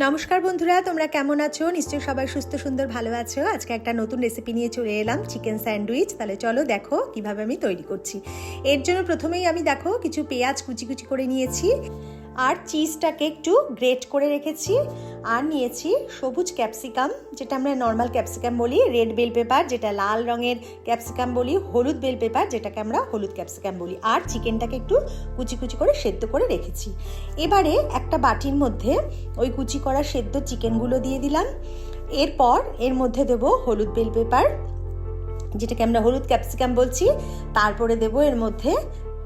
নমস্কার বন্ধুরা, তোমরা কেমন আছো? নিশ্চয়ই সবাই সুস্থ, সুন্দর, ভালো আছো। আজকে একটা নতুন রেসিপি নিয়ে চলে এলাম চিকেন স্যান্ডউইচ তাহলে চলো দেখো কীভাবে আমি তৈরি করছি। এর জন্য প্রথমেই আমি দেখো কিছু পেঁয়াজ কুচি কুচি করে নিয়েছি, আর চিজটাকে একটু গ্রেট করে রেখেছি। আর নিয়েছি সবুজ ক্যাপসিকাম, যেটা আমরা নর্মাল ক্যাপসিকাম বলি রেড বেল পেপার যেটা লাল রঙের ক্যাপসিকাম বলি, হলুদ বেল পেপার যেটাকে আমরা হলুদ ক্যাপসিকাম বলি। আর চিকেনটাকে একটু কুচি কুচি করে সেদ্ধ করে রেখেছি। এবারে একটা বাটির মধ্যে ওই কুচি করা সেদ্ধ চিকেনগুলো দিয়ে দিলাম। এরপর এর মধ্যে দেব হলুদ বেল পেপার যেটাকে আমরা হলুদ ক্যাপসিকাম বলছি। তারপরে দেব এর মধ্যে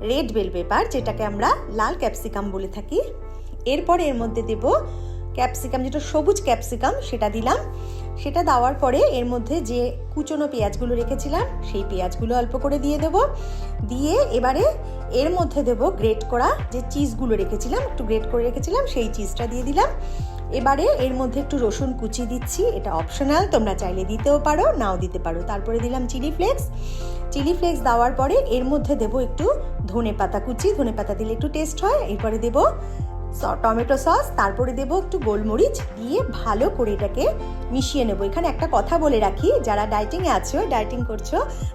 রেড বেল পেপার যেটাকে আমরা লাল ক্যাপসিকাম বলে থাকি। এরপর এর মধ্যে দেব ক্যাপসিকাম, যেটা সবুজ ক্যাপসিকাম, সেটা দিলাম। সেটা দেওয়ার পরে এর মধ্যে যে কুচনো পেঁয়াজগুলো রেখেছিলাম, সেই পেঁয়াজগুলো অল্প করে দিয়ে দেব। দিয়ে এবারে এর মধ্যে দেব গ্রেট করা যে চিজগুলো রেখেছিলাম, একটু গ্রেট করে রেখেছিলাম, সেই চিজটা দিয়ে দিলাম। এবারে এর মধ্যে একটু রসুন কুচি দিচ্ছি, এটা অপশনাল, তোমরা চাইলে দিতেও পারো, নাও দিতে পারো। তারপরে দিলাম চিলি ফ্লেক্স। চিলি ফ্লেক্স দেওয়ার পরে এর মধ্যে দেবো একটু ধনে পাতা কুচি ধনে পাতা দিলে একটু টেস্ট হয়, এরপরে দেবো টমেটো সস, তারপরে দেব একটু গোলমরিচ, দিয়ে ভালো করে এটাকে মিশিয়ে নেব। এখানে একটা কথা বলে রাখি, যারা ডায়েটিংয়ে আছো ডায়েটিং করছ,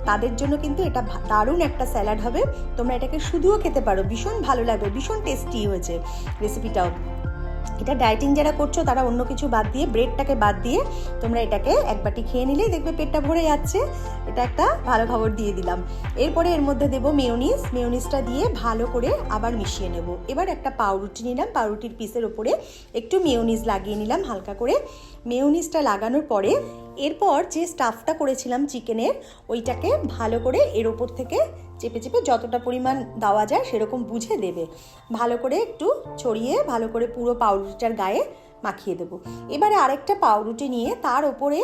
তাদের জন্য কিন্তু এটা দারুণ একটা স্যালাড হবে। তোমরা এটাকে শুধুও খেতে পারো, ভীষণ ভালো লাগবে, ভীষণ টেস্টি হয়েছে রেসিপিটাও এটা ডায়েটিং যারা করছ, তারা অন্য কিছু বাদ দিয়ে, ব্রেডটাকে বাদ দিয়ে তোমরা এটাকে এক বাটি খেয়ে নিলেই দেখবে পেটটা ভরে যাচ্ছে। এটা একটা ভালো খবর দিয়ে দিলাম। এরপরে এর মধ্যে দেবো মেয়নিজ। মেয়নিজটা দিয়ে ভালো করে আবার মিশিয়ে নেব। এবার একটা পাউরুটি নিলাম। পাউরুটির পিসের ওপরে একটু মেয়নিজ লাগিয়ে নিলাম হালকা করে। মেয়নিজটা লাগানোর পরে এরপর যে স্টাফটা করেছিলাম চিকেনের ওইটাকে ভালো করে এর ওপর থেকে চেপে চেপে যতটা পরিমাণ দেওয়া যায় সেরকম বুঝে দেবে। ভালো করে একটু ছড়িয়ে, ভালো করে পুরো পাউরুটিটার গায়ে মাখিয়ে দেবো। এবারে আরেকটা পাউরুটি নিয়ে তার ওপরে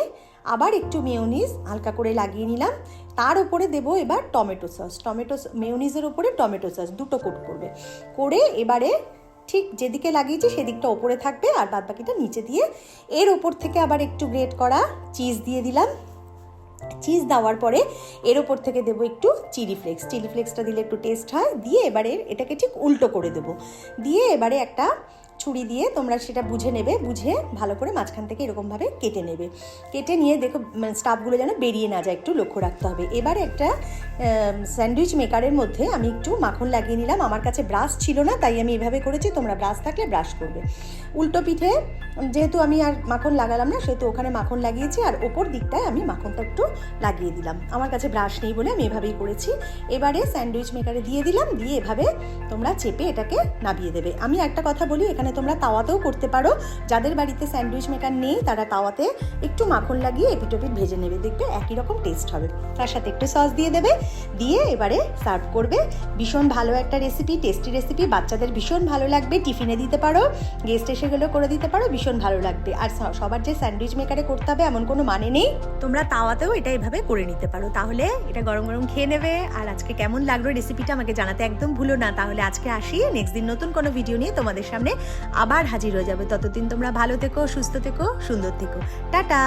আবার একটু মেয়নিজ হালকা করে লাগিয়ে নিলাম। তার উপরে দেবো এবার টমেটো সস। টমেটো মেয়নিজের ওপরে টমেটো সস, দুটো কোট করবে। করে এবারে ঠিক যেদিকে লাগিয়েছি সেদিকটা ওপরে থাকবে আর বাদ বাকিটা নিচে দিয়ে এর ওপর থেকে আবার একটু গ্রেট করা চিজ দিয়ে দিলাম। চিজ দেওয়ার পরে এর ওপর থেকে দেবো একটু চিলি ফ্লেক্স চিলি ফ্লেক্সটা দিলে একটু টেস্ট হয়। দিয়ে এবারে এটাকে ঠিক উল্টো করে দেবো। দিয়ে এবারে একটা ছুরি দিয়ে তোমরা সেটা বুঝে নেবে, বুঝে ভালো করে মাঝখান থেকে এরকমভাবে কেটে নেবে। কেটে নিয়ে দেখো মানে স্টাফগুলো যেন বেরিয়ে না যায়, একটু লক্ষ্য রাখতে হবে। এবারে একটা স্যান্ডউইচ মেকারের মধ্যে আমি একটু মাখন লাগিয়ে নিলাম। আমার কাছে ব্রাশ ছিল না, তাই আমি এভাবে করেছি, তোমরা ব্রাশ থাকলে ব্রাশ করবে। উল্টো পিঠে, যেহেতু আমি আর মাখন লাগালাম না, সেহেতু ওখানে মাখন লাগিয়েছি, আর ওপর দিকটায় আমি মাখনটা একটু লাগিয়ে দিলাম। আমার কাছে ব্রাশ নেই বলে আমি এভাবেই করেছি। এবারে স্যান্ডউইচ মেকারে দিয়ে দিলাম, দিয়ে এভাবে তোমরা চেপে এটাকে নাবিয়ে দেবে। আমি একটা কথা বলি, এখানে তোমরা তাওয়াতেও করতে পারো। যাদের বাড়িতে স্যান্ডউইচ মেকার নেই, তারা তাওয়াতে একটু মাখন লাগিয়ে এপিটোপিট ভেজে নেবে। দেখবে একই রকম টেস্ট হবে। তার সাথে একটু সস দিয়ে দেবে। দিয়ে এবারে সার্ভ করবে। ভীষণ ভালো একটা রেসিপি টেস্টি রেসিপি বাচ্চাদের ভীষণ ভালো লাগবে। টিফিনে দিতে পারো। গেস্ট এসে গেলেও করে দিতে পারো। ভীষণ ভালো লাগবে। আর সবার যে স্যান্ডউইচ মেকারে করতে হবে, এমন কোনো মানে নেই। তোমরা তাওয়াতেও এটা এভাবে করে নিতে পারো। তাহলে এটা গরম গরম খেয়ে নেবে। আর আজকে কেমন লাগল রেসিপিটা আমাকে জানাতে একদম ভুলো না। তাহলে আজকে আসি। নেক্সট দিন নতুন কোনো ভিডিও নিয়ে তোমাদের সামনে আবার হাজির হয়ে যাবে। ততদিন তোমরা ভালো থেকো সুস্থ থেকো সুন্দর থেকো। টাটা!